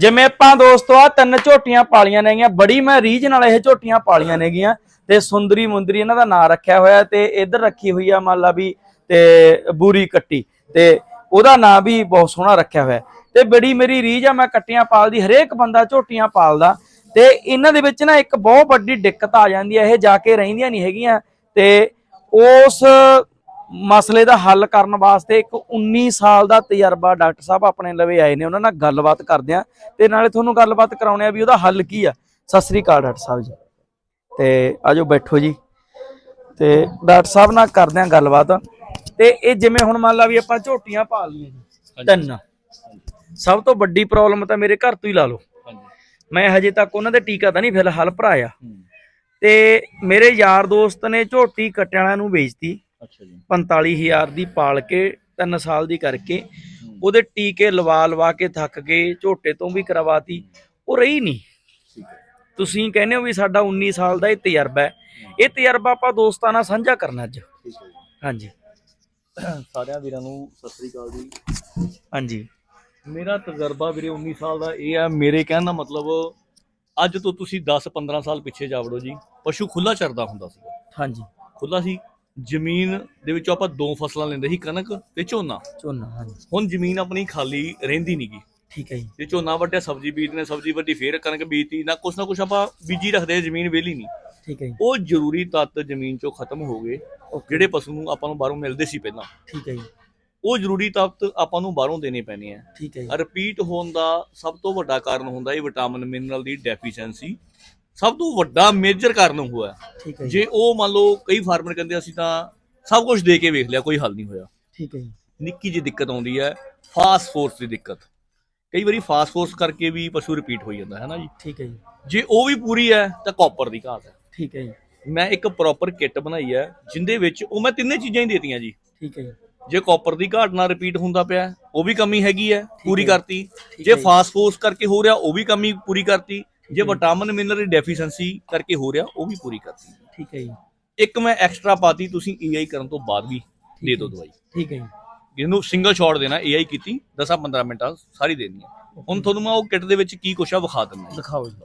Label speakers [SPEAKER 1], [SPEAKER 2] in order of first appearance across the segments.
[SPEAKER 1] ਜਿਵੇਂ ਆਪਾਂ ਦੋਸਤੋ ਆ ਤਿੰਨ ਝੋਟੀਆਂ ਪਾਲੀਆਂ ਨੇਗੀਆਂ, ਬੜੀ ਮੈਂ ਰੀਝ ਨਾਲ ਇਹ ਝੋਟੀਆਂ ਪਾਲੀਆਂ ਨੇਗੀਆਂ ਤੇ ਸੁੰਦਰੀ ਮੁੰਦਰੀ ਇਹਨਾਂ ਦਾ ਨਾਂ ਰੱਖਿਆ ਹੋਇਆ ਤੇ ਇੱਧਰ ਰੱਖੀ ਹੋਈ ਆ ਮੰਨ ਲਾ ਵੀ ਤੇ ਬੂਰੀ ਕੱਟੀ ਤੇ ਉਹਦਾ ਨਾਂ ਵੀ ਬਹੁਤ ਸੋਹਣਾ ਰੱਖਿਆ ਹੋਇਆ ਤੇ ਬੜੀ ਮੇਰੀ ਰੀਝ ਆ ਮੈਂ ਕੱਟੀਆਂ ਪਾਲਦੀ, ਹਰੇਕ ਬੰਦਾ ਝੋਟੀਆਂ ਪਾਲਦਾ ਤੇ ਇਹਨਾਂ ਦੇ ਵਿੱਚ ਨਾ ਇੱਕ ਬਹੁਤ ਵੱਡੀ ਦਿੱਕਤ ਆ ਜਾਂਦੀ ਹੈ, ਇਹ ਜਾ ਕੇ ਰਹਿੰਦੀਆਂ ਨਹੀਂ ਹੈਗੀਆਂ ਤੇ ਉਸ ਮਸਲੇ ਦਾ ਹੱਲ ਕਰਨ ਵਾਸਤੇ ਇੱਕ 19 ਸਾਲ ਦਾ ਤਜਰਬਾ ਡਾਕਟਰ ਸਾਹਿਬ ਆਪਣੇ ਲਵੇ ਆਏ ਨੇ ਉਹਨਾਂ ਨਾਲ ਗੱਲਬਾਤ ਕਰਦੇ ਆ ਤੇ ਨਾਲੇ ਤੁਹਾਨੂੰ ਗੱਲਬਾਤ ਕਰਾਉਣੇ ਆ ਵੀ ਉਹਦਾ ਹੱਲ ਕੀ ਆ। ਸਤਿ ਸ੍ਰੀ ਅਕਾਲ ਡਾਕਟਰ ਸਾਹਿਬ ਜੀ। ਤੇ ਆਜੋ ਬੈਠੋ ਜੀ। ਤੇ ਡਾਕਟਰ ਸਾਹਿਬ ਨਾਲ ਕਰਦੇ ਆ ਗੱਲਬਾਤ। ਤੇ ਇਹ ਜਿਵੇਂ ਹੁਣ ਮੰਨ ਲਾ ਵੀ ਆਪਾਂ ਝੋਟੀਆਂ ਪਾਲ ਲਈਆਂ ਜੀ ਤਿੰਨ। ਸਭ ਤੋਂ ਵੱਡੀ ਪ੍ਰੋਬਲਮ ਤਾਂ ਮੇਰੇ ਘਰ ਤੋਂ ਹੀ ਲਾ ਲਓ। ਮੈਂ ਹਜੇ ਤੱਕ ਉਹਨਾਂ ਦੇ ਟੀਕਾ ਤਾਂ ਨਹੀਂ ਫਿਲਹਾਲ ਭਰਾਇਆ। ਤੇ ਮੇਰੇ ਯਾਰ ਦੋਸਤ ਨੇ ਝੋਟੀ ਕੱਟਿਆਂ ਵਾਲਿਆਂ ਨੂੰ ਵੇਚਤੀ।
[SPEAKER 2] ਅੱਛਾ ਜੀ।
[SPEAKER 1] 45000 ਦੀ ਪਾਲ ਕੇ 3 ਸਾਲ ਦੀ ਕਰਕੇ ਉਹਦੇ ਟੀਕੇ ਲਵਾ ਲਵਾ ਕੇ ਥੱਕ ਗਏ ਝੋਟੇ ਤੋਂ ਵੀ ਕਰਵਾਤੀ ਉਹ ਰਹੀ ਨਹੀਂ। ਤੁਸੀਂ ਕਹਿੰਦੇ ਹੋ ਵੀ ਸਾਡਾ 19 ਸਾਲ ਦਾ ਇਹ ਤਜਰਬਾ ਹੈ। ਇਹ ਤਜਰਬਾ ਆਪਾਂ ਦੋਸਤਾਂ ਨਾਲ ਸਾਂਝਾ ਕਰਨਾ ਅੱਜ। ਹਾਂਜੀ।
[SPEAKER 2] ਸਾਰਿਆਂ ਵੀਰਾਂ ਨੂੰ ਸਤਿ ਸ੍ਰੀ ਅਕਾਲ ਜੀ।
[SPEAKER 1] ਹਾਂਜੀ।
[SPEAKER 2] ਮੇਰਾ ਤਜਰਬਾ ਵੀਰੇ 19 ਸਾਲ ਦਾ ਇਹ ਆ ਮੇਰੇ ਕਹਿਣ ਦਾ ਮਤਲਬ ਅੱਜ ਤੋਂ ਤੁਸੀਂ 10-15 ਸਾਲ ਪਿੱਛੇ ਜਾ ਵੜੋ ਜੀ ਪਸ਼ੂ ਖੁੱਲਾ ਚਰਦਾ ਹੁੰਦਾ ਸੀ
[SPEAKER 1] ਹਾਂਜੀ।
[SPEAKER 2] ਖੁੱਲਾ ਸੀ। ਜ਼ਮੀਨ ਦੇ ਵਿੱਚੋਂ ਆਪਾਂ ਦੋ ਫਸਲਾਂ ਲੈਂਦੇ ਸੀ ਕਣਕ ਤੇ ਝੋਨਾ।
[SPEAKER 1] ਝੋਨਾ ਹਾਂਜੀ।
[SPEAKER 2] ਹੁਣ ਜ਼ਮੀਨ ਆਪਣੀ ਖਾਲੀ ਰਹਿੰਦੀ ਨਹੀਂਗੀ
[SPEAKER 1] ਠੀਕ ਹੈ ਜੀ।
[SPEAKER 2] ਜੇ ਝੋਨਾ ਵੱਢਿਆ ਸਬਜ਼ੀ ਬੀਜਦੇ ਸਬਜ਼ੀ ਵੱਢੀ ਫੇਰ ਕਣਕ ਬੀਜਤੀ ਨਾ ਕੁਛ ਨਾ ਕੁਛ ਆਪਾਂ ਬੀਜੀ ਰੱਖਦੇ ਆ, ਜ਼ਮੀਨ ਵਿਹਲੀ ਨਹੀਂ।
[SPEAKER 1] ਠੀਕ ਹੈ ਜੀ।
[SPEAKER 2] ਉਹ ਜ਼ਰੂਰੀ ਤੱਤ ਜ਼ਮੀਨ ਚੋਂ ਖਤਮ ਹੋ ਗਏ ਜਿਹੜੇ ਪਸ਼ੂ ਨੂੰ ਆਪਾਂ ਨੂੰ ਬਾਹਰੋਂ ਮਿਲਦੇ ਸੀ ਪਹਿਲਾਂ।
[SPEAKER 1] ਠੀਕ ਹੈ ਜੀ।
[SPEAKER 2] ਉਹ ਜ਼ਰੂਰੀ ਤੱਤ ਆਪਾਂ ਨੂੰ ਬਾਹਰੋਂ ਦੇਣੇ ਪੈਣੇ ਆ।
[SPEAKER 1] ਠੀਕ ਹੈ ਜੀ।
[SPEAKER 2] ਰਿਪੀਟ ਹੋਣ ਦਾ ਸਭ ਤੋਂ ਵੱਡਾ ਕਾਰਨ ਹੁੰਦਾ ਇਹ ਵਿਟਾਮਿਨ ਮਿਨਰਲ ਦੀ ਡੈਫੀਸ਼ੀਐਂਸੀ ਸਭ ਤੋਂ ਵੱਡਾ ਮੇਜਰ ਕਾਰਨ ਹੋਇਆ
[SPEAKER 1] ਠੀਕ ਹੈ ਜੀ।
[SPEAKER 2] ਉਹ ਮੰਨ ਲਓ ਕਈ ਫਾਰਮਰ ਕਹਿੰਦੇ ਅਸੀਂ ਤਾਂ ਸਭ ਕੁਝ ਦੇ ਕੇ ਵੇਖ ਲਿਆ ਕੋਈ ਹੱਲ ਨਹੀਂ ਹੋਇਆ।
[SPEAKER 1] ਠੀਕ ਹੈ ਜੀ।
[SPEAKER 2] ਨਿੱਕੀ ਜਿਹੀ ਦਿੱਕਤ ਆਉਂਦੀ ਹੈ ਫਾਸਫੋਰਸ ਦੀ ਦਿੱਕਤ। ਕਈ ਵਾਰੀ ਫਾਸਫੋਰਸ ਕਰਕੇ ਵੀ ਪਸ਼ੂ ਰਿਪੀਟ ਹੋ ਜਾਂਦਾ ਹੈ ਨਾ ਜੀ?
[SPEAKER 1] ਠੀਕ ਹੈ ਜੀ।
[SPEAKER 2] ਜੇ ਉਹ ਵੀ ਪੂਰੀ ਹੈ ਤਾਂ ਕਾਪਰ ਦੀ ਘਾਟ ਹੈ।
[SPEAKER 1] ਠੀਕ ਹੈ ਜੀ।
[SPEAKER 2] ਮੈਂ ਇੱਕ ਪ੍ਰੋਪਰ ਕਿੱਟ ਬਣਾਈ ਹੈ ਜਿੰਦੇ ਵਿੱਚ ਉਹ ਮੈਂ ਤਿੰਨੇ ਚੀਜ਼ਾਂ ਹੀ ਦੇਤੀਆਂ ਜੀ।
[SPEAKER 1] ਠੀਕ ਹੈ ਜੀ।
[SPEAKER 2] ਜੇ ਕਾਪਰ ਦੀ ਘਾਟ ਨਾਲ ਰਿਪੀਟ ਹੁੰਦਾ ਪਿਆ ਉਹ ਵੀ ਕਮੀ ਹੈਗੀ ਹੈ ਪੂਰੀ। ਕਰਤੀ। ਜੇ
[SPEAKER 1] ਹੈ ਜੀ।
[SPEAKER 2] ਫਾਸਫੋਰਸ ਕਰਕੇ ਹੋ ਰਿਹਾ ਉਹ ਵੀ ਕਮੀ ਪੂਰੀ ਕਰਤੀ। ਜੇ। ਵਿਟਾਮਿਨ ਮਿਨਰਲ ਦੀ ਡੈਫੀਸ਼ੀਐਂਸੀ ਕਰਕੇ ਹੋ ਰਿਹਾ ਉਹ ਵੀ ਪੂਰੀ ਕਰਤੀ
[SPEAKER 1] ਠੀਕ ਹੈ ਜੀ।
[SPEAKER 2] ਇੱਕ ਮੈਂ ਐਕਸਟਰਾ ਪਾਤੀ ਤੁਸੀਂ ਏਆਈ ਕਰਨ ਤੋਂ ਬਾਅਦ ਵੀ ਦੇ ਦਿਓ। ਦਵਾਈ।
[SPEAKER 1] ਠੀਕ ਹੈ ਜੀ।
[SPEAKER 2] ਇਹਨੂੰ ਸਿੰਗਲ ਸ਼ਾਟ ਦੇਣਾ ਏਆਈ ਕੀਤੀ 10-15 ਮਿੰਟਾਂ ਸਾਰੀ ਦੇਣੀ ਹੈ। ਹੁਣ ਤੁਹਾਨੂੰ ਮੈਂ ਉਹ ਕਿੱਟ ਦੇ ਵਿੱਚ ਕੀ ਕੁਛ ਆ ਵਿਖਾ ਦਿੰਦਾ
[SPEAKER 1] ਦਿਖਾਓ ਜੀ।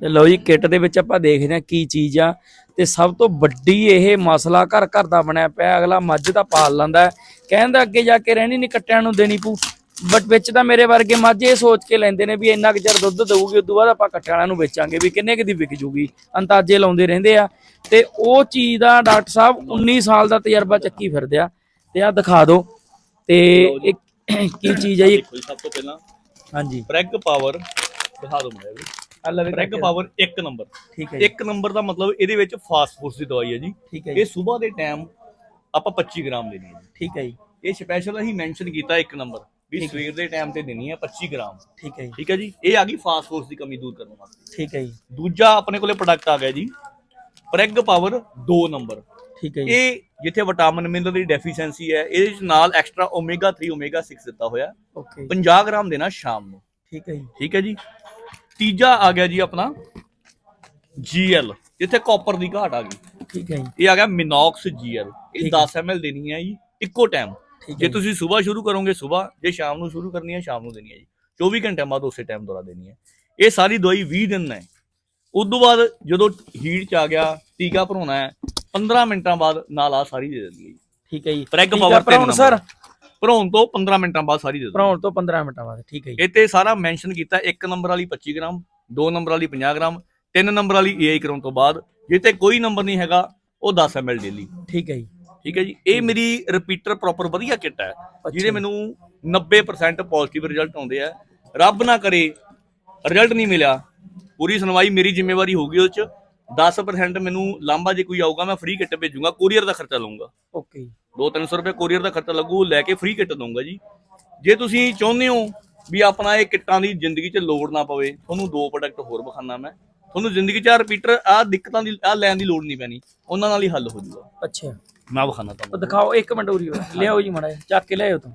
[SPEAKER 1] ਤੇ ਲਓ ਜੀ ਕਿੱਟ ਦੇ ਵਿੱਚ ਆਪਾਂ ਦੇਖਦੇ ਹਾਂ ਕੀ ਚੀਜ਼ ਆ। ਤੇ ਸਭ ਤੋਂ ਵੱਡੀ ਇਹ ਮਸਲਾ ਘਰ ਘਰ ਦਾ ਬਣਿਆ ਪਿਆ ਅਗਲਾ ਮੱਝ ਤਾਂ ਪਾਲ ਲੈਂਦਾ। ਕਹਿੰਦਾ ਅੱਗੇ ਜਾ ਕੇ ਰਹਿਣੀ ਨਹੀਂ ਕੱਟਿਆਂ ਨੂੰ ਦੇਣੀ ਪਊ। ਬਟ ਵਿੱਚ ਤਾਂ ਮੇਰੇ ਵਰਗੇ ਮੱਝ ਇਹ ਸੋਚ ਕੇ ਲੈਂਦੇ ਨੇ ਵੀ ਇੰਨਾ ਕੁ ਚਿਰ ਦੁੱਧ ਦਊਗੀ ਉਦੋਂ ਬਾਅਦ ਆਪਾਂ ਕੱਟਿਆਂ ਵਾਲਿਆਂ ਨੂੰ ਵੇਚਾਂਗੇ ਵੀ ਕਿੰਨੇ ਕੁ ਦੀ ਵਿਕ ਜੂਗੀ। ਅੰਦਾਜ਼ੇ ਲਾਉਂਦੇ ਰਹਿੰਦੇ ਆ। ਤੇ ਉਹ ਚੀਜ਼ ਦਾ ਡਾਕਟਰ ਸਾਹਿਬ 19 ਸਾਲ ਦਾ ਤਜਰਬਾ ਚੱਕੀ ਫਿਰਦੇ ਆ। ਤੇ ਆ ਦਿਖਾ ਦਿਓ। ਤੇ ਇੱਕ ਕੀ ਚੀਜ਼ ਹੈ ਜੀ?
[SPEAKER 2] ਦੇਖੋ ਜੀ ਸਭ ਤੋਂ ਪਹਿਲਾਂ
[SPEAKER 1] ਹਾਂਜੀ।
[SPEAKER 2] ਪ੍ਰੈਗ ਪਾਵਰ ਦਿਖਾ ਦਿਓ ਮੈਂ ਵੀ
[SPEAKER 1] ਆ ਲਵੇ
[SPEAKER 2] ਪ੍ਰੈਗ ਪਾਵਰ 1 ਨੰਬਰ
[SPEAKER 1] ਠੀਕ ਹੈ ਜੀ,
[SPEAKER 2] ਇੱਕ ਨੰਬਰ ਦਾ ਮਤਲਬ ਇਹਦੇ ਵਿੱਚ ਫਾਸਫੋਰਸ ਦੀ ਦਵਾਈ ਹੈ ਜੀ।
[SPEAKER 1] ਠੀਕ ਹੈ
[SPEAKER 2] ਇਹ
[SPEAKER 1] ਜੀ
[SPEAKER 2] ਸਵੇਰ ਦੇ ਟਾਈਮ ਆਪਾਂ 25 ਗ੍ਰਾਮ ਦੇਣੀ ਹੈ ਜੀ।
[SPEAKER 1] ਠੀਕ ਹੈ ਜੀ।
[SPEAKER 2] ਇਹ ਸਪੈਸ਼ਲ ਅਸੀਂ ਮੈਂਸ਼ਨ ਕੀਤਾ ਇੱਕ ਨੰਬਰ ਵੀ ਸਵੇਰ ਦੇ ਟਾਈਮ ਤੇ ਦੇਣੀ ਹੈ 25 ਗ੍ਰਾਮ।
[SPEAKER 1] ਠੀਕ ਹੈ ਜੀ।
[SPEAKER 2] ਠੀਕ ਹੈ ਜੀ? ਇਹ ਆ ਗਈ ਫਾਸਫੋਰਸ ਦੀ ਕਮੀ ਦੂਰ ਕਰਨ ਵਾਸਤੇ।
[SPEAKER 1] ਠੀਕ ਹੈ ਜੀ।
[SPEAKER 2] ਦੂਜਾ ਆਪਣੇ ਕੋਲੇ ਪ੍ਰੋਡਕਟ ਆ ਗਿਆ ਜੀ ਪ੍ਰੈਗ ਪਾਵਰ 2 ਨੰਬਰ
[SPEAKER 1] ਠੀਕ ਹੈ ਜੀ।
[SPEAKER 2] ਇਹ ਜਿੱਥੇ ਵਿਟਾਮਿਨ ਮਿਨਰਲ ਦੀ ਡੈਫੀਸ਼ੀਐਂਸੀ ਹੈ ਇਹਦੇ ਵਿੱਚ ਨਾਲ ਐਕਸਟਰਾ ਓਮੇਗਾ 3 ਓਮੇਗਾ 6 ਦਿੱਤਾ ਹੋਇਆ।
[SPEAKER 1] ਓਕੇ
[SPEAKER 2] 50 ਗ੍ਰਾਮ ਦੇਣਾ ਸ਼ਾਮ ਨੂੰ।
[SPEAKER 1] ਠੀਕ ਹੈ ਜੀ।
[SPEAKER 2] ਠੀਕ ਹੈ ਜੀ? ਤੀਜਾ ਆ ਗਿਆ ਜੀ ਆਪਣਾ ਜੀਐਲ ਜਿੱਥੇ ਕਾਪਰ ਦੀ ਘਾਟ ਆ ਗਈ।
[SPEAKER 1] ਠੀਕ ਹੈ ਜੀ।
[SPEAKER 2] ਇਹ ਆ ਗਿਆ ਮਿਨੋਕਸ ਜੀਐਲ ਇਹ
[SPEAKER 1] ਠੀਕ ਹੈ।
[SPEAKER 2] 10 ml ਦੇਣੀ ਹੈ ਜੀ ਇੱਕੋ ਟਾਈਮ ਜੇ ਤੁਸੀਂ ਸਵੇਰ ਸ਼ੁਰੂ ਕਰੋਗੇ ਸਵੇਰ ਜੇ ਸ਼ਾਮ ਨੂੰ ਸ਼ੁਰੂ ਕਰਨੀ ਹੈ ਸ਼ਾਮ ਨੂੰ ਦੇਣੀ ਹੈ ਜੀ। 24 ਘੰਟਿਆਂ ਬਾਅਦ ਉਸੇ ਟਾਈਮ ਦੁਬਾਰਾ ਦੇਣੀ ਹੈ। ਇਹ ਸਾਰੀ ਦਵਾਈ 20 ਦਿਨ ਹੈ। ਉਸ ਤੋਂ ਬਾਅਦ ਜਦੋਂ ਹੀਟ ਚ ਆ ਗਿਆ ਟੀਕਾ ਭਰਾਉਣਾ ਹੈ 15 ਮਿੰਟਾਂ ਬਾਅਦ ਨਾਲ ਆ ਸਾਰੀ ਦੇ ਦਿੰਦੀ ਹੈ ਜੀ।
[SPEAKER 1] ਠੀਕ ਹੈ ਜੀ।
[SPEAKER 2] ਪ੍ਰੈਗ ਪਾਵਰ
[SPEAKER 1] ਭਰਾਉਣ ਸਰ?
[SPEAKER 2] ਭਰਾਉਣ ਤੋਂ 15 ਮਿੰਟਾਂ ਬਾਅਦ ਸਾਰੀ ਦੇ ਦਿੰਦੀ
[SPEAKER 1] ਭਰਾਉਣ ਤੋਂ 15 ਮਿੰਟਾਂ ਬਾਅਦ ਠੀਕ ਹੈ ਜੀ।
[SPEAKER 2] ਤੇ ਸਾਰਾ ਮੈਂਸ਼ਨ ਕੀਤਾ ਇੱਕ ਨੰਬਰ ਵਾਲੀ 25 ਗ੍ਰਾਮ ਦੋ ਨੰਬਰ ਵਾਲੀ 50 ਗ੍ਰਾਮ ਤਿੰਨ ਨੰਬਰ ਵਾਲੀ ਏਆਈ ਕਰਾਉਣ ਤੋਂ ਬਾਅਦ ਜੇ ਤੇ ਕੋਈ ਨੰਬਰ ਨਹੀਂ ਹੈਗਾ ਉਹ 10 ml ਡੇਲੀ
[SPEAKER 1] ਠੀਕ ਹੈ ਜੀ।
[SPEAKER 2] ਠੀਕ ਹੈ ਜੀ? ਇਹ ਮੇਰੀ ਰਿਪੀਟਰ ਪ੍ਰੋਪਰ ਵਧੀਆ ਕਿੱਟ ਹੈ ਜਿਹਦੇ। ਮੈਨੂੰ 90% ਪੋਜ਼ਿਟਿਵ ਰਿਜ਼ਲਟ ਆਉਂਦੇ ਆ। ਰੱਬ ਨਾ ਕਰੇ ਰਿਜ਼ਲਟ ਨਹੀਂ ਮਿਲਿਆ। ਪੂਰੀ ਸੁਣਵਾਈ ਮੇਰੀ ਜ਼ਿੰਮੇਵਾਰੀ ਹੋਊਗੀ ਉਹ ਚ। 10% ਮੈਨੂੰ ਲਾਂਬਾ ਜੇ ਕੋਈ ਆਊਗਾ ਮੈਂ ਫ੍ਰੀ ਕਿੱਟ ਭੇਜੂਗਾ ਕੋਰੀਅਰ ਦਾ ਖਰਚਾ ਲਵਾਂਗਾ
[SPEAKER 1] ਓਕੇ ਜੀ।
[SPEAKER 2] 2-300 ਰੁਪਏ ਕੋਰੀਅਰ ਦਾ ਖਰਚਾ ਲੱਗੂ ਲੈ ਕੇ ਫ੍ਰੀ ਕਿੱਟ ਦਊਂਗਾ ਜੀ। ਜੇ ਤੁਸੀਂ ਚਾਹੁੰਦੇ ਹੋ ਵੀ ਆਪਣਾ ਇਹ ਕਿੱਟਾਂ ਦੀ ਜ਼ਿੰਦਗੀ 'ਚ ਲੋੜ ਨਾ ਪਵੇ ਤੁਹਾਨੂੰ ਦੋ ਪ੍ਰੋਡਕਟ ਹੋਰ ਵਿਖਾਣਾ ਮੈਂ। ਤੁਹਾਨੂੰ ਜ਼ਿੰਦਗੀ 'ਚ ਰਿਪੀਟਰ ਆ ਦਿੱਕਤਾਂ ਦੀ ਆ ਲੈਣ ਦੀ ਲੋੜ ਨਹੀਂ ਪੈਣੀ। ਉਹਨਾਂ ਨਾਲ ਹੀ ਹੱਲ ਹੋ ਜਾਊਗਾ
[SPEAKER 1] ਅੱਛਾ।
[SPEAKER 2] ਮੈਂ ਵਿਖਾਣਾ
[SPEAKER 1] ਉਹ
[SPEAKER 2] ਤੁਹਾਨੂੰ
[SPEAKER 1] ਦਿਖਾਓ ਇੱਕ ਮਿੰਟ ਉਰੀ ਲਿਆਓ ਜੀ ਮੜਾ ਚੱਕ ਕੇ ਲਿਆਓ ਤੂੰ।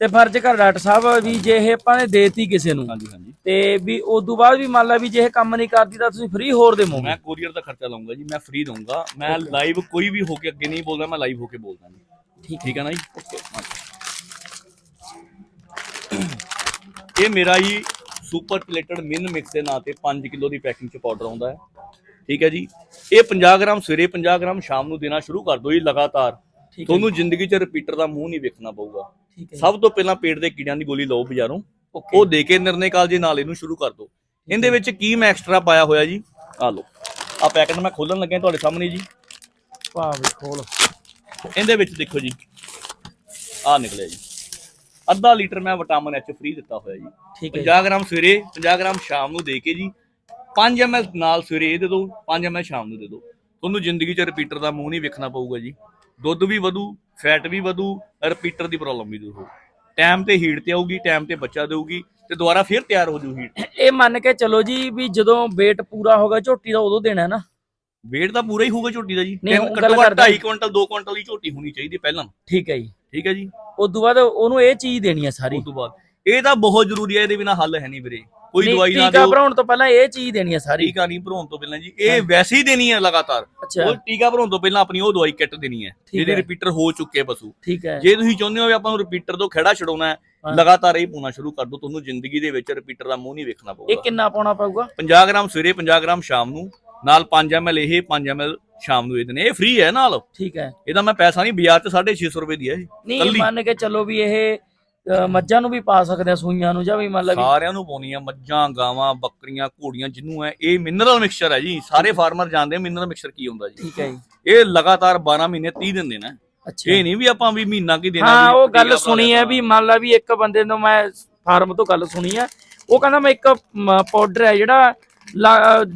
[SPEAKER 1] ਤੇ ਫਰਜ਼ ਕਰ ਡਾਕਟਰ ਸਾਹਿਬ ਵੀ ਜੇ ਇਹ ਆਪਾਂ ਨੇ ਦੇਤੀ ਕਿਸੇ ਨੂੰ
[SPEAKER 2] ਹਾਂਜੀ ਹਾਂਜੀ।
[SPEAKER 1] ਤੇ ਵੀ ਉਸ ਤੋਂ ਬਾਅਦ ਵੀ ਮੰਨ ਲਾ ਵੀ ਜੇ ਇਹ ਕੰਮ ਨਹੀਂ ਕਰਦੀ ਤਾਂ ਤੁਸੀਂ ਫ੍ਰੀ ਹੋਰ ਦੇਵੋਗੇ
[SPEAKER 2] ਮੈਂ ਕੋਰੀਅਰ ਦਾ ਖਰਚਾ ਲਵਾਂਗਾ ਜੀ ਮੈਂ ਫ੍ਰੀ ਦਊਂਗਾ। ਮੈਂ ਲਾਈਵ ਕੋਈ ਵੀ ਹੋ ਕੇ ਅੱਗੇ ਨਹੀਂ ਬੋਲਦਾ ਮੈਂ ਲਾਈਵ ਹੋ ਕੇ ਬੋਲਦਾ ਜੀ।
[SPEAKER 1] ਠੀਕ।
[SPEAKER 2] ਠੀਕ ਹੈ ਨਾ ਜੀ? ਇਹ ਮੇਰਾ ਜੀ ਸੁਪਰ ਪਲੇਟਡ ਮਿਨ ਮਿਕਸ ਦੇ ਨਾਂ ਤੇ 5 ਕਿਲੋ ਦੀ ਪੈਕਿੰਗ ਚ ਪਾਊਡਰ ਆਉਂਦਾ ਹੈ। ਠੀਕ ਹੈ ਜੀ? ਇਹ 50 ਗ੍ਰਾਮ ਸਵੇਰੇ 50 ਗ੍ਰਾਮ ਸ਼ਾਮ ਨੂੰ ਦੇਣਾ ਸ਼ੁਰੂ ਕਰ ਦਿਓ ਜੀ ਲਗਾਤਾਰ। ਤੁਹਾਨੂੰ ਜ਼ਿੰਦਗੀ 'ਚ ਰਿਪੀਟਰ ਦਾ ਮੂੰਹ ਨਹੀਂ ਵੇਖਣਾ ਪਊਗਾ। ਸਭ ਤੋਂ ਪਹਿਲਾਂ ਪੇਟ ਦੇ ਕੀੜਿਆਂ ਦੀ ਗੋਲੀ ਲਓ ਬਾਜ਼ਾਰੋਂ। ਉਹ ਦੇ ਕੇ ਨਿਰਣੇ ਕਾਲ ਜੇ ਨਾਲ ਇਹਨੂੰ ਸ਼ੁਰੂ ਕਰ ਦਿਓ। ਇਹਦੇ ਵਿੱਚ ਕੀ ਮੈਂ ਐਕਸਟਰਾ ਪਾਇਆ ਹੋਇਆ ਜੀ? ਆ ਲਓ। ਆ ਪੈਕਟ ਮੈਂ ਖੋਲਣ ਲੱਗਿਆ ਤੁਹਾਡੇ ਸਾਹਮਣੇ ਜੀ।
[SPEAKER 1] ਵਾਹ ਵੀ ਖੋਲ।
[SPEAKER 2] ਇਹਦੇ ਵਿੱਚ ਦੇਖੋ ਜੀ। ਆ ਨਿਕਲਿਆ ਜੀ। ਅੱਧਾ ਲੀਟਰ ਮੈਂ ਵਿਟਾਮਿਨ ਐਚ ਫ੍ਰੀ ਦਿੱਤਾ ਹੋਇਆ ਜੀ।
[SPEAKER 1] ਠੀਕ ਹੈ
[SPEAKER 2] 50 ਗ੍ਰਾਮ ਸਵੇਰੇ 50 ਗ੍ਰਾਮ ਸ਼ਾਮ ਨੂੰ ਦੇ ਕੇ ਜੀ। 5 ml ਨਾਲ ਸਵੇਰੇ ਇਹ ਦੇ ਦਿਓ 5 ml ਸ਼ਾਮ ਨੂੰ ਦੇ ਦਿਓ। ਤੁਹਾਨੂੰ ਜ਼ਿੰਦਗੀ 'ਚ ਰਿਪੀਟਰ ਦਾ ਮੂੰਹ ਨਹੀਂ ਵੇਖਣਾ ਪਊਗਾ ਜੀ। ਦੁੱਧ ਵੀ ਵਧੂ ਫੈਟ ਵੀ ਵਧੂ ਰਿਪੀਟਰ ਦੀ ਪ੍ਰੋਬਲਮ ਵੀ ਦੂਰ ਹੋ ਟਾਈਮ ਤੇ ਹੀਟ ਤੇ ਆਊਗੀ ਟਾਈਮ ਤੇ ਬੱਚਾ ਦੇਊਗੀ ਤੇ ਦੁਬਾਰਾ ਫਿਰ ਤਿਆਰ ਹੋ ਜੂ ਹੀਟ
[SPEAKER 1] ਇਹ ਮੰਨ ਕੇ ਚਲੋ ਜੀ ਵੀ ਜਦੋਂ weight ਪੂਰਾ ਹੋਗਾ ਝੋਟੀ ਦਾ ਉਦੋਂ ਦੇਣਾ ਹੈ ਨਾ।
[SPEAKER 2] Weight ਤਾਂ ਪੂਰਾ ਹੀ ਹੋਊਗਾ ਝੋਟੀ ਦਾ ਜੀ।
[SPEAKER 1] ਨਹੀਂ, ਉਹ ਗੱਲ
[SPEAKER 2] ਘੱਟੋ ਘੱਟ
[SPEAKER 1] ਕਰਦਾ।
[SPEAKER 2] 2.5 ਕੁਇੰਟਲ 2 ਕੁਇੰਟਲ ਦੀ ਝੋਟੀ ਹੋਣੀ ਚਾਹੀਦੀ ਪਹਿਲਾਂ।
[SPEAKER 1] ਠੀਕ ਹੈ ਜੀ।
[SPEAKER 2] ਠੀਕ ਹੈ ਜੀ।
[SPEAKER 1] ਉਸ ਤੋਂ ਬਾਅਦ ਉਹਨੂੰ ਇਹ ਚੀਜ਼ ਦੇਣੀ ਹੈ ਸਾਰੀ।
[SPEAKER 2] ਉਸ ਤੋਂ ਬਾਅਦ। ਇਹ ਤਾਂ ਬਹੁਤ ਜ਼ਰੂਰੀ ਹੈ ਇਹਦੇ ਬਿਨਾ ਹੱਲ ਹੈ ਨਹੀਂ ਵੀਰੇ। ਕੋਈ ਦਵਾਈ ਨਾ
[SPEAKER 1] ਟੀਕਾ
[SPEAKER 2] ਦਿਓ।
[SPEAKER 1] ਭਰਾਉਣ ਤੋਂ ਪਹਿਲਾਂ ਇਹ ਚੀਜ਼ ਦੇਣੀ ਹੈ ਸਾਰੀ।
[SPEAKER 2] ਟੀਕਾ ਨਹੀਂ ਭਰਾਉਣ ਤੋਂ ਪਹਿਲਾਂ ਜੀ ਇਹ ਵੈਸੇ ਹੀ ਦੇਣੀ ਹੈ ਲਗਾਤਾਰ।
[SPEAKER 1] ਅੱਛਾ।
[SPEAKER 2] ਉਹ ਟੀਕਾ ਭਰਾਉਣ ਤੋਂ ਪਹਿਲਾਂ ਆਪਣੀ ਉਹ ਦਵਾਈ ਕਿੱਟ ਦੇਣੀ ਹੈ
[SPEAKER 1] ਠੀਕ ਹੈ।
[SPEAKER 2] ਰਿਪੀਟਰ ਹੋ ਚੁੱਕੇ ਪਸ਼ੂ।
[SPEAKER 1] ਠੀਕ ਹੈ।
[SPEAKER 2] ਜੇ ਤੁਸੀਂ ਚਾਹੁੰਦੇ ਹੋ ਵੀ ਆਪਾਂ ਨੂੰ ਰਿਪੀਟਰ ਤੋਂ ਖੜਾ ਛਡਾਉਣਾ ਹੈ
[SPEAKER 1] ਹਾਂ।
[SPEAKER 2] ਲਗਾਤਾਰ ਇਹ ਪਾਉਣਾ ਸ਼ੁਰੂ ਕਰ ਦਿਓ ਤੁਹਾਨੂੰ ਜ਼ਿੰਦਗੀ ਦੇ ਵਿੱਚ ਰਿਪੀਟਰ ਦਾ ਮੂੰਹ ਨਹੀਂ ਵੇਖਣਾ
[SPEAKER 1] ਇਹ
[SPEAKER 2] ਪਊਗਾ।
[SPEAKER 1] ਕਿੰਨਾ ਪਾਉਣਾ ਪਊਗਾ?
[SPEAKER 2] 50 ਗ੍ਰਾਮ ਸਵੇਰੇ 50 ਗ੍ਰਾਮ ਸ਼ਾਮ ਨੂੰ ਨਾਲ 5 ml ਇਹ 5 ml ਸ਼ਾਮ ਨੂੰ ਇਹ ਦਿਨੇ ਇਹ ਫ੍ਰੀ ਹੈ ਨਾਲ।
[SPEAKER 1] ਠੀਕ ਹੈ।
[SPEAKER 2] ਇਹਦਾ ਮੈਂ ਪੈਸਾ ਨਹੀਂ ਬਾਜ਼ਾਰ 'ਚ 650 ਰੁਪਏ ਦੀ ਹੈ ਇਹ
[SPEAKER 1] ਨਹੀਂ
[SPEAKER 2] ਕੱਲੀ।
[SPEAKER 1] ਮੰਨ ਕੇ ਚੱਲੋ ਵੀ ਇਹ ਮੱਝਾਂ ਨੂੰ ਵੀ ਪਾ ਸਕਦੇ ਆ ਸੂਈਆਂ ਨੂੰ ਜਾਂ ਵੀ ਮੰਨ ਲਾ ਵੀ
[SPEAKER 2] ਸਾਰਿਆਂ ਨੂੰ ਪਾਉਣੀਆਂ ਮੱਝਾਂ ਗਾਵਾਂ ਬੱਕਰੀਆਂ ਘੋੜੀਆਂ ਜਿੰਨੂੰ ਹੈ ਇਹ ਮਿਨਰਲ ਮਿਕਸਚਰ ਹੈ ਜੀ। ਸਾਰੇ ਫਾਰਮਰ ਜਾਣਦੇ ਮਿਨਰਲ ਮਿਕਸਚਰ ਕੀ ਹੁੰਦਾ ਜੀ।
[SPEAKER 1] ਠੀਕ ਹੈ ਜੀ।
[SPEAKER 2] ਇਹ ਲਗਾਤਾਰ 12 ਮਹੀਨੇ 30 ਦਿਨ ਦੇਣਾ
[SPEAKER 1] ਅੱਛਾ।
[SPEAKER 2] ਇਹ ਨਹੀਂ ਵੀ ਆਪਾਂ ਵੀ ਮਹੀਨਾ ਕੀ ਦੇਣਾ
[SPEAKER 1] ਹਾਂ ਉਹ ਗੱਲ ਸੁਣੀ ਹੈ ਵੀ ਮੰਨ ਲਾ ਵੀ ਇੱਕ ਬੰਦੇ ਨੂੰ ਮੈਂ ਫਾਰਮ ਤੋਂ ਗੱਲ ਸੁਣੀ ਹੈ। ਉਹ ਕਹਿੰਦਾ ਮੈਂ ਇੱਕ ਪਾਊਡਰ ਹੈ ਜਿਹੜਾ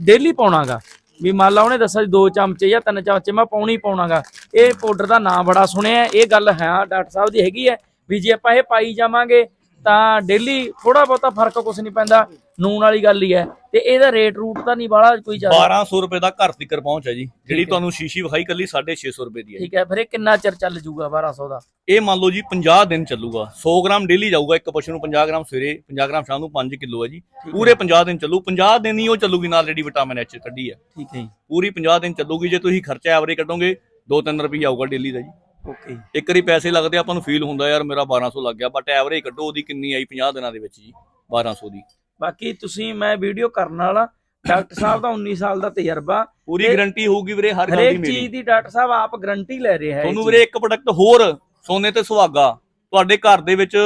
[SPEAKER 1] ਡੇਲੀ ਪਾਉਣਾਗਾ। ਵੀ ਮੰਨ ਲਾ ਉਹਨੇ ਦੱਸਿਆ ਦੋ ਚਮਚੇ ਜਾਂ ਤਿੰਨ ਚਮਚੇ ਮੈਂ ਪਾਉਣੀ ਪਾਉਣਾਗਾ। ਇਹ ਪਾਊਡਰ ਦਾ ਨਾਮ ਬੜਾ ਸੁਣਿਆ ਇਹ ਗੱਲ ਹੈ ਡਾਕਟਰ ਸਾਹਿਬ ਦੀ ਹੈਗੀ ਹੈ। ਵੀ ਜੇ ਆਪਾਂ ਇਹ ਪਾਈ ਜਾਵਾਂਗੇ ਤਾਂ ਡੇਲੀ ਥੋੜਾ ਬਹੁਤਾ ਫ਼ਰਕ ਕੁਝ ਨਹੀਂ ਪੈਂਦਾ ਨੂਨ ਵਾਲੀ ਗੱਲ ਹੀ ਹੈ। ਤੇ ਇਹਦਾ ਰੇਟ ਰੂਟ ਤਾਂ ਨਹੀਂ ਬਾਹਲਾ ਕੋਈ ਜ਼ਿਆਦਾ।
[SPEAKER 2] 1200 ਰੁਪਏ ਦਾ ਘਰ ਤੀਕਰ ਪਹੁੰਚ ਹੈ ਜੀ ਜਿਹੜੀ। ਤੁਹਾਨੂੰ ਸ਼ੀਸ਼ੀ ਵਿਖਾਈ ਕੱਲੀ 650 ਰੁਪਏ ਦੀ ਹੈ।
[SPEAKER 1] ਠੀਕ ਹੈ ਫਿਰ ਇਹ ਕਿੰਨਾ ਚਿਰ ਚੱਲ ਜੂਗਾ 1200 ਦਾ?
[SPEAKER 2] ਇਹ ਮੰਨ ਲਓ ਜੀ 50 ਦਿਨ ਚੱਲੂਗਾ 100 ਗ੍ਰਾਮ ਡੇਲੀ ਜਾਊਗਾ ਇੱਕ ਪਸ਼ੂ ਨੂੰ 50 ਗ੍ਰਾਮ ਸਵੇਰੇ 50 ਗ੍ਰਾਮ ਸ਼ਾਮ ਨੂੰ 5 ਕਿਲੋ ਹੈ ਜੀ। ਪੂਰੇ 50 ਦਿਨ ਚੱਲੂ 50 ਦਿਨ ਹੀ ਉਹ ਚੱਲੂਗੀ ਨਾਲ ਜਿਹੜੀ ਵਿਟਾਮਿਨ ਐਚ ਕੱਢੀ ਹੈ।
[SPEAKER 1] ਠੀਕ ਹੈ
[SPEAKER 2] ਪੂਰੀ 50 ਦਿਨ ਚੱਲੂਗੀ ਜੇ ਤੁਸੀਂ ਖਰਚਾ ਐਵਰੇਜ ਕੱਢੋਗੇ 2-3 ਰੁਪਏ ਆਊਗਾ ਡੇਲੀ ਦਾ ਜੀ।
[SPEAKER 1] ਓਕੇ
[SPEAKER 2] ਇੱਕ ਵਾਰੀ ਪੈਸੇ ਲੱਗਦੇ ਆਪਾਂ ਨੂੰ ਫੀਲ ਹੁੰਦਾ ਯਾਰ ਮੇਰਾ 1200 ਲੱਗ ਗਿਆ ਬਟ ਐਵਰੇਜ ਕੱਢੋ ਉਹਦੀ ਕਿੰਨੀ ਆਈ 50 ਦਿਨਾਂ ਦੇ ਵਿੱਚ ਜੀ 1200 ਦੀ।
[SPEAKER 1] ਬਾਕੀ ਤੁਸੀਂ ਮੈਂ ਵੀਡੀਓ ਕਰਨ ਵਾਲਾ ਡਾਕਟਰ ਸਾਹਿਬ ਦਾ 19 ਸਾਲ ਦਾ ਤਜਰਬਾ।
[SPEAKER 2] ਪੂਰੀ ਗਾਰੰਟੀ ਹੋਊਗੀ ਵੀਰੇ ਹਰ ਗੱਲ ਦੀ ਮੇਰੀ।
[SPEAKER 1] ਚੀਜ਼ ਦੀ ਡਾਕਟਰ ਸਾਹਿਬ ਆਪ ਗਰੰਟੀ ਲੈ ਰਿਹਾ ਹੈ
[SPEAKER 2] ਤੁਹਾਨੂੰ ਵੀਰੇ ਇੱਕ ਪ੍ਰੋਡਕਟ ਹੋਰ ਸੋਨੇ ਤੇ ਸੁਹਾਗਾ ਤੁਹਾਡੇ ਘਰ ਦੇ ਵਿੱਚ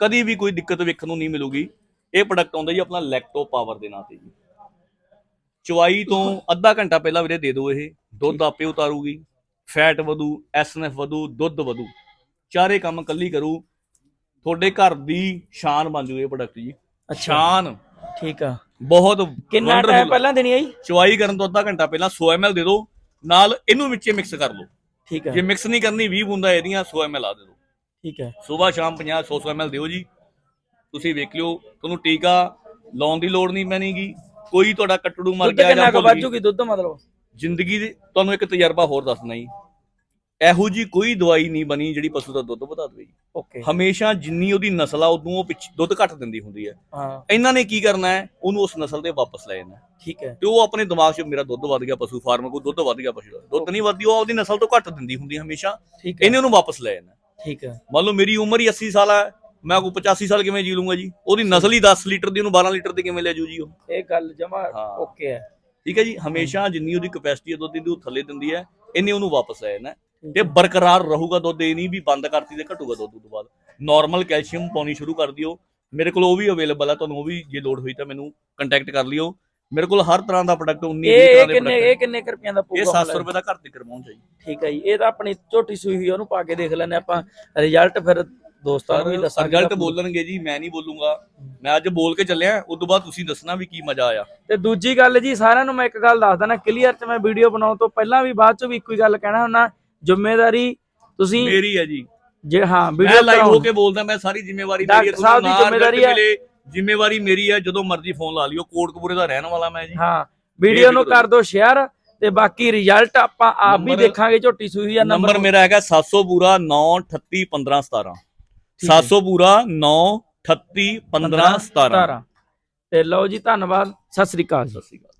[SPEAKER 2] ਕਦੀ ਵੀ ਕੋਈ ਦਿੱਕਤ ਵੇਖਣ ਨੂੰ ਨਹੀਂ ਮਿਲੂਗੀ। ਇਹ ਪ੍ਰੋਡਕਟ ਆਉਂਦਾ ਜੀ ਆਪਣਾ ਲੈਕਟੋ ਪਾਵਰ ਦੇ ਨਾਂ ਤੇ ਜੀ। ਚਵਾਈ ਤੋਂ ਅੱਧਾ ਘੰਟਾ ਪਹਿਲਾਂ ਵੀਰੇ ਦੇ ਦਿਓ ਇਹ ਦੁੱਧ ਆਪੇ ਉਤਾਰੂਗੀ। ਫੈਟ ਵਧੂ ਐਸਐਨਐਫ ਵਧੂ ਦੁੱਧ ਵਧੂ। ਚਾਰੇ ਕੰਮ ਕੱਲੀ ਕਰੂ। ਤੁਹਾਡੇ ਘਰ ਦੀ ਸ਼ਾਨ ਬਣ ਜੂ ਇਹ ਪ੍ਰੋਡਕਟ ਜੀ। ਸ਼ਾਨ।
[SPEAKER 1] ਠੀਕ ਆ।
[SPEAKER 2] ਬਹੁਤ
[SPEAKER 1] ਕਿੰਨਾ ਟਾਈਮ। ਪਹਿਲਾਂ ਦੇਣੀ ਆਈ
[SPEAKER 2] ਚਵਾਈ ਕਰਨ ਤੋਂ ਅੱਧਾ ਘੰਟਾ ਪਹਿਲਾਂ 100 ml ਦੇ ਦਿਓ ਨਾਲ ਇਹਨੂੰ ਵਿੱਚੇ ਮਿਕਸ ਕਰ ਲਓ।
[SPEAKER 1] ਠੀਕ ਆ।
[SPEAKER 2] ਜੇ ਮਿਕਸ ਨਹੀਂ ਕਰਨੀ 20 ਬੂੰਦਾਂ ਇਹਦੀਆਂ 100 ml ਆ ਦੇ ਦਿਓ
[SPEAKER 1] ਠੀਕ ਹੈ
[SPEAKER 2] ਸਵੇਰ ਸ਼ਾਮ 50 100 100 ml ਦਿਓ ਜੀ। ਤੁਸੀਂ ਵੇਖ ਲਿਓ ਤੁਹਾਨੂੰ ਟੀਕਾ ਲਾਉਣ ਦੀ ਲੋੜ ਨਹੀਂ ਪੈਣੀਗੀ। ਕੋਈ ਤੁਹਾਡਾ ਕੱਟੜੂ ਮਰ ਗਿਆ ਜਾਂ
[SPEAKER 1] ਕੁ
[SPEAKER 2] ਭੁੱਲ ਗਈ।
[SPEAKER 1] ਵੱਜੂਗੀ ਦੁੱਧ ਮਤਲਬ?
[SPEAKER 2] ਜ਼ਿੰਦਗੀ ਦੇ ਤੁਹਾਨੂੰ ਇੱਕ ਤਜਰਬਾ ਹੋਰ ਦੱਸਣਾ ਜੀ। ਇਹੋ ਜੀ ਕੋਈ ਦਵਾਈ ਨਹੀਂ ਬਣੀ ਜਿਹੜੀ ਪਸ਼ੂ ਦਾ ਦੁੱਧ ਵਧਾ ਦੇਵੇ ਜੀ।
[SPEAKER 1] ਓਕੇ
[SPEAKER 2] ਹਮੇਸ਼ਾ ਜਿੰਨੀ ਉਹਦੀ ਨਸਲ ਆ ਉਦੋਂ ਉਹ ਪਿੱਛ ਦੁੱਧ ਘੱਟ ਦਿੰਦੀ ਹੁੰਦੀ ਹੈ।
[SPEAKER 1] ਹਾਂ।
[SPEAKER 2] ਇਹਨਾਂ ਨੇ ਕੀ ਕਰਨਾ ਹੈ? ਉਹਨੂੰ ਉਸ ਨਸਲ ਤੇ ਵਾਪਸ ਲੈ ਜਾਣਾ
[SPEAKER 1] ਠੀਕ ਹੈ।
[SPEAKER 2] ਤੇ ਉਹ ਆਪਣੇ ਦਿਮਾਗ 'ਚ ਮੇਰਾ ਦੁੱਧ ਵੱਧ ਗਿਆ ਪਸ਼ੂ ਫਾਰਮ ਕੋ ਦੁੱਧ ਵੱਧ ਗਿਆ ਪਸ਼ੂ ਦਾ ਦੁੱਧ ਨਹੀਂ ਵਧਦੀ ਉਹ ਆਪਦੀ ਨਸਲ ਤੋਂ ਘੱਟ ਦਿੰਦੀ ਹੁੰਦੀ ਹਮੇਸ਼ਾ।
[SPEAKER 1] ਠੀਕ ਹੈ।
[SPEAKER 2] ਇਹਨੇ ਉਹਨੂੰ ਵਾਪਸ ਲੈ ਜਾਣਾ।
[SPEAKER 1] ਠੀਕ ਹੈ।
[SPEAKER 2] ਮੰਨ ਲਓ ਮੇਰੀ ਉਮਰ ਹੀ 80 ਸਾਲ ਹੈ ਮੈਂ ਕੋਈ 85 ਸਾਲ ਕਿਵੇਂ ਜੀ ਲੂੰਗਾ ਜੀ? ਉਹਦੀ ਨਸਲ ਹੀ 10 ਲੀਟਰ ਦੀ ਉਹਨੂੰ 12 ਲੀਟਰ ਦੀ ਕਿਵੇਂ ਲੈ ਜੂ ਜੀ ਉਹ?
[SPEAKER 1] ਇਹ ਗੱਲ ਜਮਾ। ਓਕੇ ਹੈ।
[SPEAKER 2] ਠੀਕ ਹੈ ਜੀ ਹਮੇਸ਼ਾ ਜਿੰਨੀ ਉਹਦੀ ਕਪੈਸਿਟੀ ਹੈ ਦੁੱਧ ਦੀ ਉਹ ਥੱਲੇ ਦਿੰਦੀ ਹੈ ਇਹਨੇ ਉਹਨੂੰ ਵਾਪਸ ਲੈ ਜਾਣਾ ਤੇ ਬਰਕਰਾਰ ਰਹੂਗਾ ਦੁੱਧ ਇਹ ਨਹੀਂ ਵੀ ਬੰਦ ਕਰਤੀ ਤੇ ਘਟੂਗਾ ਦੁੱਧ ਤੋਂ ਬਾਅਦ। ਨਾਰਮਲ ਕੈਲਸ਼ੀਅਮ ਪਾਉਣੀ ਸ਼ੁਰੂ ਕਰ ਦਿਓ। ਮੇਰੇ ਕੋਲ ਉਹ ਵੀ ਅਵੇਲੇਬਲ ਹੈ ਤੁਹਾਨੂੰ ਉਹ ਵੀ ਜੇ ਲੋਡ ਹੋਈ ਤਾਂ ਮੈਨੂੰ ਕੰਟੈਕਟ ਕਰ ਲਿਓ। ਮੇਰੇ ਕੋਲ ਹਰ ਤਰ੍ਹਾਂ ਦਾ ਪ੍ਰੋਡਕਟ 19 20
[SPEAKER 1] ਇਹ
[SPEAKER 2] ਤਰ੍ਹਾਂ
[SPEAKER 1] ਇਹ
[SPEAKER 2] ਦੇ
[SPEAKER 1] ਕਿੰਨੇ ਇਹ ਕਿੰਨੇ ਰੁਪਈਆਂ ਦਾ
[SPEAKER 2] ਇਹ
[SPEAKER 1] ਪਊਗਾ
[SPEAKER 2] 700 ਰੁਪਏ ਦਾ ਘਰ ਤੇ ਹੈ ਜੀ।
[SPEAKER 1] ਠੀਕ ਹੈ ਜੀ ਇਹ ਤਾਂ ਆਪਣੀ ਝੋਟੀ ਸੂਈ ਹੋਈ ਆ, ਉਹਨੂੰ ਪਾ ਕੇ ਦੇਖ ਲੈਂਦੇ ਆਪਾਂ ਰਿਜ਼ਲਟ ਫਿਰ ਦੋਸਤਾਂ ਨੂੰ ਵੀ ਦੱਸਾਂਗੇ
[SPEAKER 2] ਰਿਜ਼ਲਟ ਬੋਲਣਗੇ ਜੀ ਮੈਂ ਨਹੀਂ ਬੋਲੂੰਗਾ। ਮੈਂ ਅੱਜ ਬੋਲ ਕੇ ਚੱਲਿਆ ਉਸ ਤੋਂ ਬਾਅਦ ਤੁਸੀਂ ਦੱਸਣਾ ਵੀ ਕੀ ਮਜ਼ਾ ਆਇਆ।
[SPEAKER 1] ਤੇ ਦੂਜੀ ਗੱਲ ਜੀ ਸਾਰਿਆਂ ਨੂੰ ਮੈਂ ਇੱਕ ਗੱਲ ਦੱਸ ਦਣਾ ਕਲੀਅਰ ਚ ਮੈਂ ਵੀਡੀਓ ਬਣਾਉਣ ਤੋਂ ਪਹਿਲਾਂ ਵੀ ਬਾਅਦ ਚ ਵੀ ਇੱਕੋ ਹੀ ਗੱਲ ਕਹਿਣਾ ਹੁੰਨਾ ਜ਼ਿੰਮੇਵਾਰੀ ਤੁਸੀਂ
[SPEAKER 2] ਮੇਰੀ ਹੈ ਜੀ।
[SPEAKER 1] ਜੇ ਹਾਂ
[SPEAKER 2] ਮੈਂ
[SPEAKER 1] ਵੀਡੀਓ
[SPEAKER 2] ਲਾਈਵ ਹੋ ਕੇ ਬੋਲਦਾ ਮੈਂ ਸਾਰੀ ਜ਼ਿੰਮੇਵਾਰੀ ਮੇਰੀ ਹੈ।
[SPEAKER 1] ਦੀ
[SPEAKER 2] ਤੁਹਾਨੂੰ ਨਾ
[SPEAKER 1] ਜ਼ਿੰਮੇਵਾਰੀ ਹੈ।
[SPEAKER 2] ਜ਼ਿੰਮੇਵਾਰੀ ਮੇਰੀ ਹੈ ਜਦੋਂ ਮਰਜ਼ੀ ਫੋਨ ਲਾ ਲਿਓ ਕੋਟਕਪੂਰੇ ਦਾ ਰਹਿਣ ਵਾਲਾ ਮੈਂ ਜੀ।
[SPEAKER 1] ਹਾਂ ਵੀਡੀਓ ਨੂੰ ਕਰ ਦਿਓ ਸ਼ੇਅਰ ਤੇ ਬਾਕੀ ਰਿਜ਼ਲਟ ਆਪਾਂ ਆਪ ਵੀ ਦੇਖਾਂਗੇ ਝੋਟੀ ਸੂਈ ਆ
[SPEAKER 2] ਨੰਬਰ ਮੇਰਾ ਹੈਗਾ 700 ਪੂਰਾ 938 15 17
[SPEAKER 1] ਠੀਕ ਹੈ।
[SPEAKER 2] 700 ਪੂਰਾ 938 15 17
[SPEAKER 1] ਤੇ ਲਓ ਜੀ ਧੰਨਵਾਦ। ਸਤਿ ਸ੍ਰੀ ਅਕਾਲ
[SPEAKER 2] ਸਤਿ ਸ਼੍ਰੀ ਅਕਾਲ।